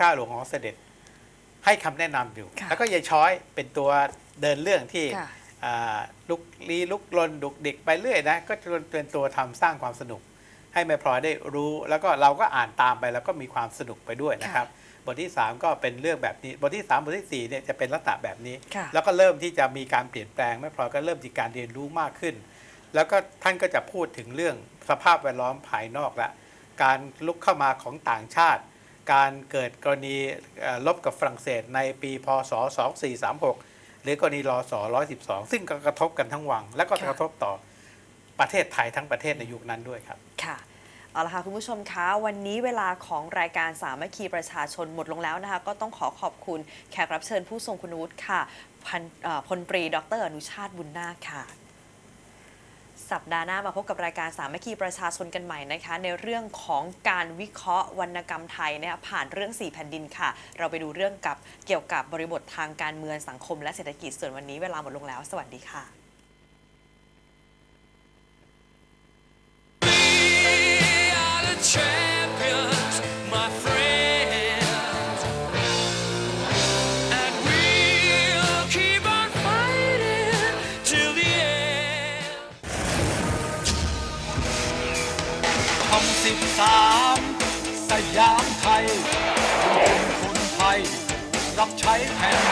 ข้าหลวงของเสด็จให้คำแนะนำอยู่ค่ะแล้วก็ยายช้อยเป็นตัวเดินเรื่องที่ค่ะอ่าลุกลี้ลุกลนดุกดิกไปเรื่อยนะก็จะเป็นตัวทำสร้างความสนุก ให้แม่พลอยได้รู้ แล้วก็เราก็อ่านตามไปแล้วก็มีความสนุกไปด้วยนะครับ บทที่ 3 ก็เป็นเรื่องแบบนี้ บทที่ 3 บทที่4เนี่ยจะเป็นลักษณะแบบนี้ค่ะแล้วก็เริ่มที่จะมีการเปลี่ยนแปลงแม่พลอยก็เริ่มมีการเรียนรู้มากขึ้น แล้วก็ท่านก็จะพูดถึงเรื่องสภาพแวดล้อมภายนอกละการลุกเข้ามาของต่างชาติ การเกิดกรณีลบกับฝรั่งเศสในปีพศ 2436 หรือกรณีรศ112 ซึ่งก็กระทบกันทั้งวัง และก็กระทบต่อประเทศไทยทั้งประเทศในยุคนั้นด้วยครับ ค่ะ เอาละค่ะ คุณผู้ชมคะ วันนี้เวลาของรายการสามัคคีประชาชนหมดลงแล้วนะคะ ก็ต้องขอขอบคุณแขกรับเชิญผู้ทรงคุณวุฒิค่ะพันเอ่อพลตรี ดรอนุชาติบุญนาคค่ะ สัปดาห์หน้ามาพบกับรายการสามัคคีประชาชนกันใหม่นะคะ ในเรื่องของการวิเคราะห์วรรณกรรมไทยนะคะผ่านเรื่องสี่แผ่นดินค่ะ เราไปดูเรื่องกับเกี่ยวกับบริบททางการเมืองสังคมและเศรษฐกิจส่วนวันนี้เวลาหมดลงแล้ว สวัสดีค่ะ ทำสิบสามสยามไทยคนไทย รับใช้แผ่น